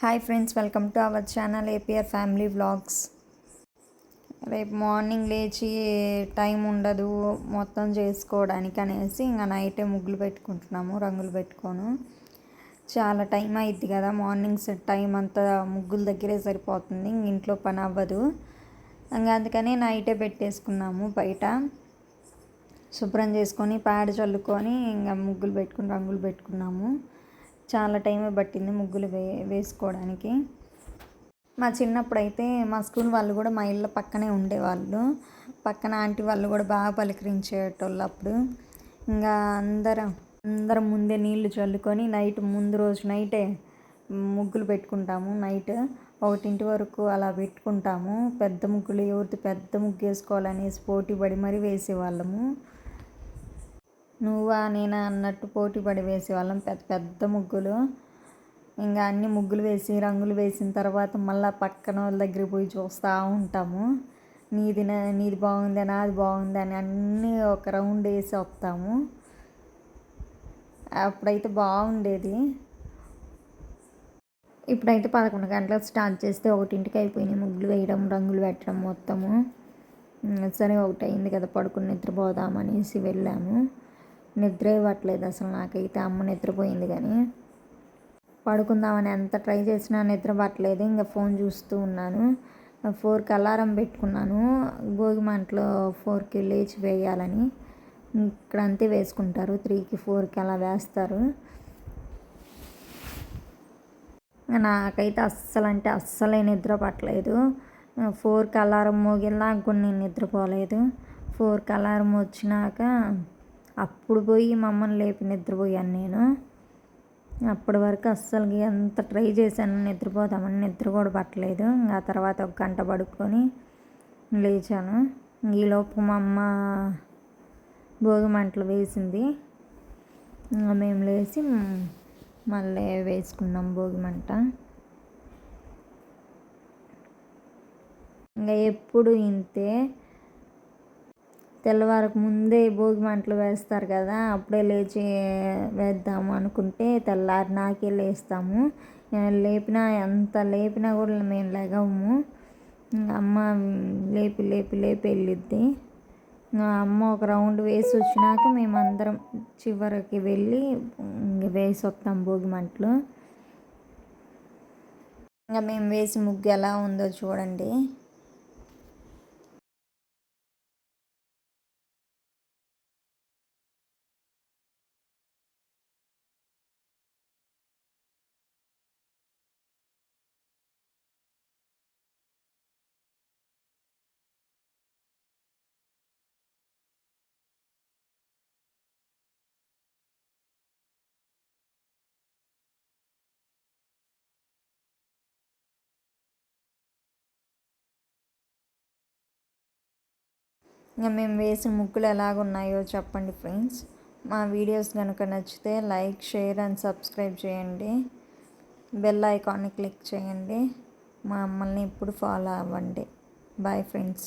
Hi friends welcome to our channel APR family vlogs రేపు morning లేచి time ఉండదు మొత్తం చేసుకోవడానికి అనేసి ఇంకా నైటే ముగ్గులు పెట్టుకుంటున్నాము రంగులు పెట్టుకోను. చాలా టైం అయింది కదా మార్నింగ్స్ టైం అంతా ముగ్గుల దగ్గరే సరిపోతుంది ఇంట్లో పని అవ్వదు. ఇంకా అందుకని నైటే పెట్టేసుకున్నాము బయట. శుభ్రం చేసుకొని ప్యాడ్ చల్లుకొని ఇంకా ముగ్గులు పెట్టుకుని రంగులు పెట్టుకున్నాము. చాలా టైం పట్టింది ముగ్గులు వే వేసుకోవడానికి. మా చిన్నప్పుడు అయితే మా స్కూల్ వాళ్ళు కూడా మా ఇళ్ళ పక్కనే ఉండేవాళ్ళు. పక్కన ఆంటీ వాళ్ళు కూడా బాగా పలకరించేటోళ్ళు అప్పుడు. ఇంకా అందరం అందరం ముందే నీళ్ళు చల్లుకొని నైట్ ముందు రోజు నైటే ముగ్గులు పెట్టుకుంటాము. నైట్ ఒకటింటి వరకు అలా పెట్టుకుంటాము. పెద్ద ముగ్గులు ఎవరిది పెద్ద ముగ్గు వేసుకోవాలనేసి పోటీ పడి మరీ వేసేవాళ్ళము. నువ్వా నేనా అన్నట్టు పోటీ పడి వేసేవాళ్ళం. పెద్ద పెద్ద ముగ్గులు. ఇంకా అన్ని ముగ్గులు వేసి రంగులు వేసిన తర్వాత మళ్ళీ పక్కన వాళ్ళ దగ్గరికి పోయి చూస్తూ ఉంటాము. నీది నీది బాగుంది నాది బాగుంది అని అన్నీ ఒక రౌండ్ వేసి వస్తాము. అప్పుడైతే బాగుండేది. ఇప్పుడైతే పదకొండు గంటలకు స్టార్ట్ చేస్తే ఒకటింటికి అయిపోయినాయి ముగ్గులు వేయడం రంగులు పెట్టడం మొత్తము. సరే ఒకటి అయింది కదా పడుకుని నిద్రపోదామనేసి వెళ్ళాము. నిద్ర ఇవ్వట్లేదు అసలు నాకైతే. అమ్మ నిద్రపోయింది కానీ. పడుకుందామని ఎంత ట్రై చేసినా నిద్ర పట్టలేదు. ఇంకా ఫోన్ చూస్తూ ఉన్నాను. ఫోర్కి అలారం పెట్టుకున్నాను. భోగి మంటలో ఫోర్కి లేచి వేయాలని. ఇక్కడ అంతే వేసుకుంటారు. త్రీకి ఫోర్కి అలా వేస్తారు. నాకైతే అస్సలు అంటే అస్సలే నిద్ర పట్టలేదు. ఫోర్కి అలారం మోగిలా కొన్ని నిద్రపోలేదు. ఫోర్కి అలారం వచ్చినాక అప్పుడు పోయి మమ్మల్ని లేపి నిద్రపోయాను నేను. అప్పటి వరకు అస్సలు ఎంత ట్రై చేశాను నిద్రపోదామని నిద్ర కూడా పట్టలేదు. ఆ తర్వాత ఒక గంట పడుకొని లేచాను. ఈలోపు మా అమ్మ భోగి మంటలు వేసింది. మేము లేచి మళ్ళీ వేసుకున్నాం భోగి మంట. ఇంకా ఎప్పుడు ఇంతే తెల్లవారకు ముందే భోగి మంటలు వేస్తారు కదా అప్పుడే లేచి వేద్దాము అనుకుంటే తెల్లారి నాకే లేస్తాము. లేపినా ఎంత లేపినా కూడా మేము లెగము. అమ్మ లేపి లేపి లేపి వెళ్ళిద్ది. అమ్మ ఒక రౌండ్ వేసి వచ్చినాక మేమందరం చివరికి వెళ్ళి వేసి వస్తాం భోగి మంటలు. ఇంకా మేము వేసి ముగ్గు ఎలా ఉందో చూడండి. ఇంకా మేము వేసిన ముగ్గులు ఎలాగున్నాయో చెప్పండి ఫ్రెండ్స్. మా వీడియోస్ కనుక నచ్చితే లైక్ షేర్ అండ్ సబ్స్క్రైబ్ చేయండి. బెల్ ఐకాన్ని క్లిక్ చేయండి. మా మమ్మల్ని ఇప్పుడు ఫాలో అవ్వండి. Bye friends.